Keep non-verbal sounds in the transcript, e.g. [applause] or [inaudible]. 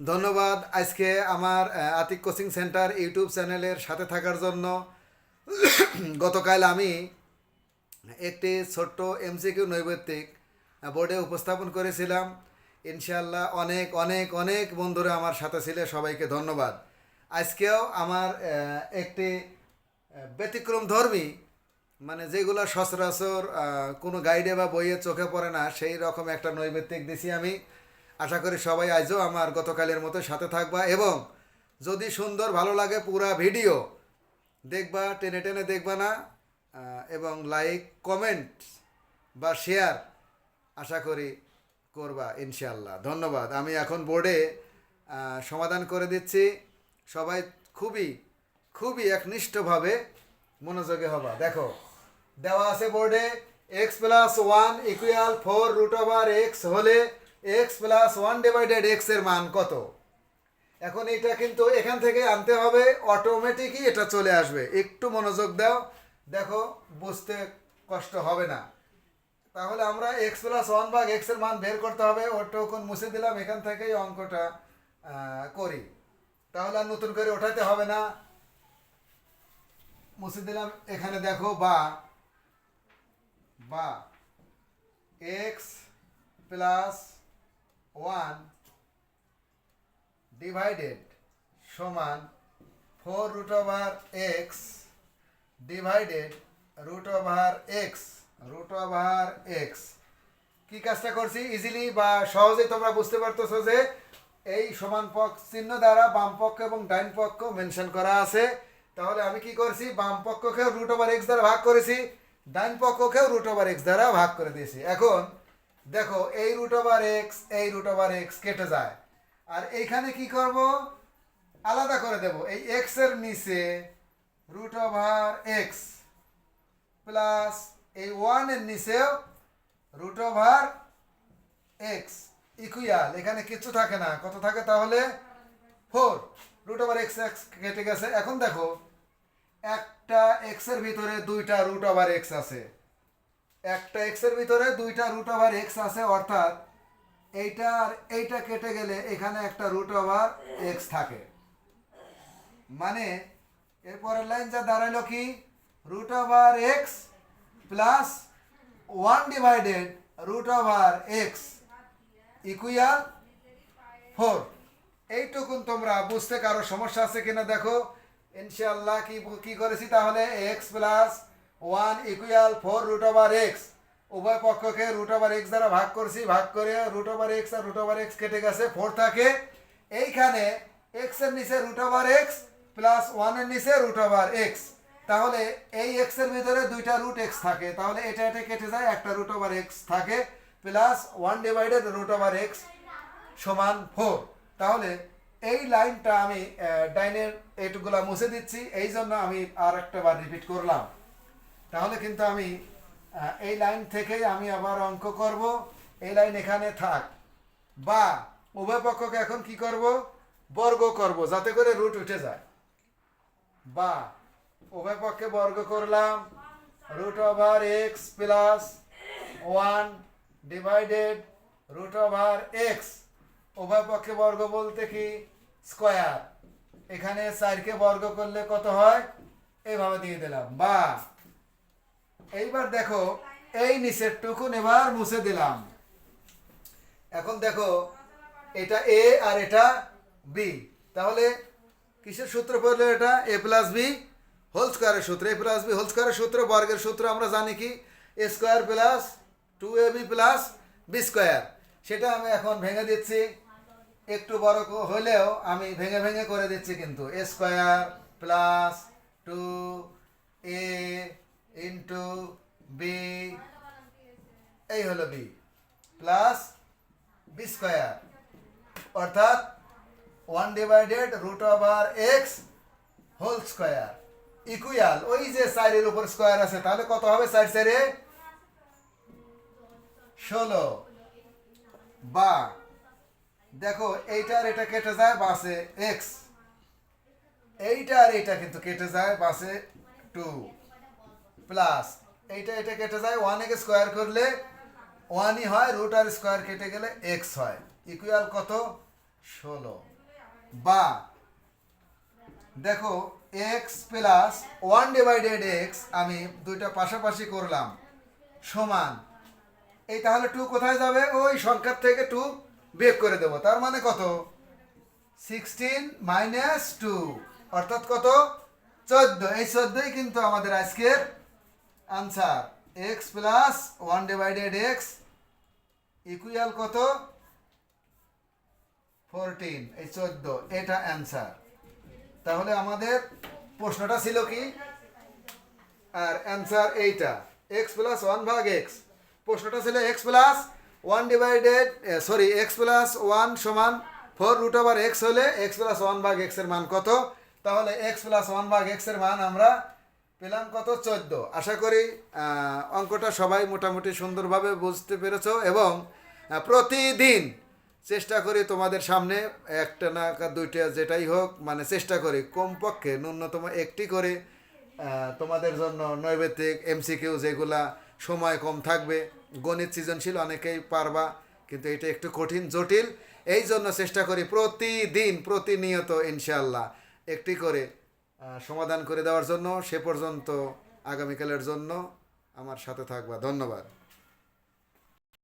ধন্যবাদ আজকে আমার আতিক কোচিং সেন্টার ইউটিউব চ্যানেলের সাথে থাকার জন্য। [coughs] গতকাল আমি একটি ছোট্ট এমসিকিউ নৈবেত্তিক বোর্ডে উপস্থাপন করেছিলাম। ইনশাল্লাহ অনেক অনেক অনেক বন্ধুরা আমার সাথে ছিল, সবাইকে ধন্যবাদ। আজকেও আমার একটি ব্যতিক্রম ধর্মী মানে যেগুলো সচরাচর কোনো গাইডে বা বইয়ে চোখে পড়ে না, সেই রকম একটা নৈবেত্তিক দিছি আমি। আশা করি সবাই আজও আমার গতকালের মতো সাথে থাকবা এবং যদি সুন্দর ভালো লাগে পুরা ভিডিও দেখবা, টেনে টেনে দেখবা না এবং লাইক, কমেন্ট বা শেয়ার আশা করি করবা ইনশাল্লাহ ধন্যবাদ। আমি এখন বোর্ডে সমাধান করে দিচ্ছি। সবাই খুবই খুবই একনিষ্ঠভাবে মনোযোগী হবা। দেখো, দেওয়া আছে বোর্ডে x plus one equal four root over x হলে এক্স প্লাস ওয়ান ডিভাইডেড এক্সের মান কত? এখন এটা কিন্তু এখান থেকে আনতে হবে অটোমেটিকই এটা চলে আসবে। একটু মনোযোগ দাও। দেখো, বুঝতে কষ্ট হবে না। তাহলে আমরা এক্স প্লাস ওয়ান ভাগ এক্সের মান বের করতে হবে। ওটুকুন মুছে দিলাম, এখান থেকেই অঙ্কটা করি। তাহলে আর নতুন করে ওঠাতে হবে না। মুছে দিলাম, এখানে দেখো, বা বা এক্স প্লাস ওয়ান ডিভাইডেড সমান four root over x divided root over x root over x. কি কাজটা করছি? ইজিলি বা সহজে তোমরা বুঝতে পারতেছো যে এই সমান পক্ষ চিহ্ন দ্বারা বাম পক্ষ এবং ডাইন পক্ষ মেনশন করা আছে। তাহলে আমি কি করছি? বাম পক্ষকেও রুট ওভার এক্স দ্বারা ভাগ করেছি, ডাইন পক্ষকেও রুট ওভার এক্স দ্বারা ভাগ করে দিয়েছি। এখন দেখো, এই রুট ওভার এক্স এই রুট ওভার এক্স কেটে যায়। আর এইখানে কি করব? আলাদা করে দেব। এই এক্সের নিচে রুট ওভার এক্স প্লাস এই ওয়ানের নিচেও রুট ওভার এক্স ইকুয়াল এখানে কিচ্ছু থাকে না। কত থাকে তাহলে? Four root over x x কেটে গেছে। এখন দেখো, একটা এক্সের ভিতরে দুইটা রুট ওভার এক্স আছে। একটা এক্সের ভিতরে দুইটা রুট ওভার এক্স আছে, অর্থাৎ এইটা আর এইটা কেটে গেলে এখানে একটা রুট ওভার এক্স থাকে। মানে এরপরের লাইন যা দাঁড়াল কি? Root over x plus one divided root over x equal four এইটুকুন তোমরা বুঝতে কারও সমস্যা আছে কিনা দেখো। ইনশাল্লাহ কি কি করেছি তাহলে? X plus one equal four root over x. উভয় পক্ষকে রুট ওভার এক্স দ্বারা ভাগ করছি, ভাগ করে রুট ওভার এক্স আর রুট ওভার এক্স কেটে গেছে, ফোর থাকে। এইখানে এক্সের নিচে রুট ওভার এক্স প্লাস ওয়ানের নিচে রুট ওভার এক্স। তাহলে এই এক্সের ভিতরে দুইটা রুট এক্স থাকে। তাহলে এটা এটা কেটে যায়, একটা রুট ওভার এক্স থাকে plus one divided root over x সমান ফোর। তাহলে এই লাইনটা আমি ডাইনের এইটুকুলা মুছে দিচ্ছি, এই জন্য আমি আর একটা বার রিপিট করলাম। তাহলে কিন্তু আমি এই লাইন থেকেই আমি আবার অঙ্ক করব। এই লাইন এখানে থাক। বা উভয় পক্ষকে এখন কি করব? বর্গ করব, যাতে করে রুট উঠে যায়। বা উভয় পক্ষে বর্গ করলাম। Root over x plus one divided root over x উভয় পক্ষে বর্গ বলতে কি? স্কোয়ার এখানে চারকে বর্গ করলে কত হয়? এইভাবে দিয়ে দিলাম। বা এইবার দেখো, এই নিচের টুকুন এবার মুছে দিলাম। এখন দেখো, এটা এ আর এটা বি। তাহলে কিসের সূত্র পড়ল এটা? এ প্লাস বি হোল স্কোয়ারের সূত্র। এ প্লাস বি হোল স্কোয়ারের সূত্র, বর্গের সূত্র আমরা জানি কি? A square plus two a b plus b square. সেটা আমি এখন ভেঙে দিচ্ছি। একটু বড় হলেও আমি ভেঙে ভেঙে করে দিচ্ছি কিন্তু। A square plus two a into b এই হলো বি প্লাস বি স্কোয়ার অর্থাৎ one divided root over x whole square equal ওই যে সাইডের উপর স্কোয়ার আছে, তাহলে কত হবে সাইড সাইডে ষোলো। বা, দেখো এইটা আর এটা কেটে যায় বাসে এক্স এইটা আর এইটা কিন্তু কেটে যায় বাসে টু প্লাস এইটা এটা কেটে যায় ওয়ান একে স্কোয়ার করলে ওয়ানই হয় রুট আর স্কোয়ার কেটে গেলে এক্স হয়। ইকুয়াল কত? ষোলো। বা দেখো x plus one divided x আমি দুইটা পাশাপাশি করলাম, সমান। এই তাহলে টু কোথায় যাবে? ওই সংখ্যার থেকে টু বের করে দেবো। তার মানে কত? সিক্সটিন মাইনাস টু অর্থাৎ কত? চোদ্দ। এই চোদ্দই কিন্তু আমাদের আজকের answer x plus one divided x equal কত? ফোরটিন এই চোদ্দ। এটা অ্যান্সার তাহলে আমাদের প্রশ্নটা ছিল কি? আর অ্যান্সার এইটা। এক্স প্লাস ওয়ান ভাগ এক্স প্রশ্নটা ছিল x plus one divided sorry x plus one সমান ফোর রুট ওভার এক্স হলে এক্স প্লাস ওয়ান ভাগ এক্সের মান কত? তাহলে এক্স প্লাস ওয়ান ভাগ এক্সের মান আমরা পেলাম কত? চোদ্দ। আশা করি অঙ্কটা সবাই মোটামুটি সুন্দরভাবে বুঝতে পেরেছ এবং প্রতিদিন চেষ্টা করি তোমাদের সামনে একটা না দুইটা যেটাই হোক মানে চেষ্টা করি কমপক্ষে ন্যূনতম একটি করে তোমাদের জন্য নৈবেদিক এমসিকিউ যেগুলা সময় কম থাকবে। গণিত সৃজনশীল অনেকেই পারবা, কিন্তু এটা একটু কঠিন, জটিল। এই জন্য চেষ্টা করি প্রতিদিন, প্রতিনিয়ত ইনশাল্লাহ একটি করে সমাধান করে দেওয়ার জন্য সে পর্যন্ত আগামীকালের জন্য আমার সাথে থাকবা। ধন্যবাদ।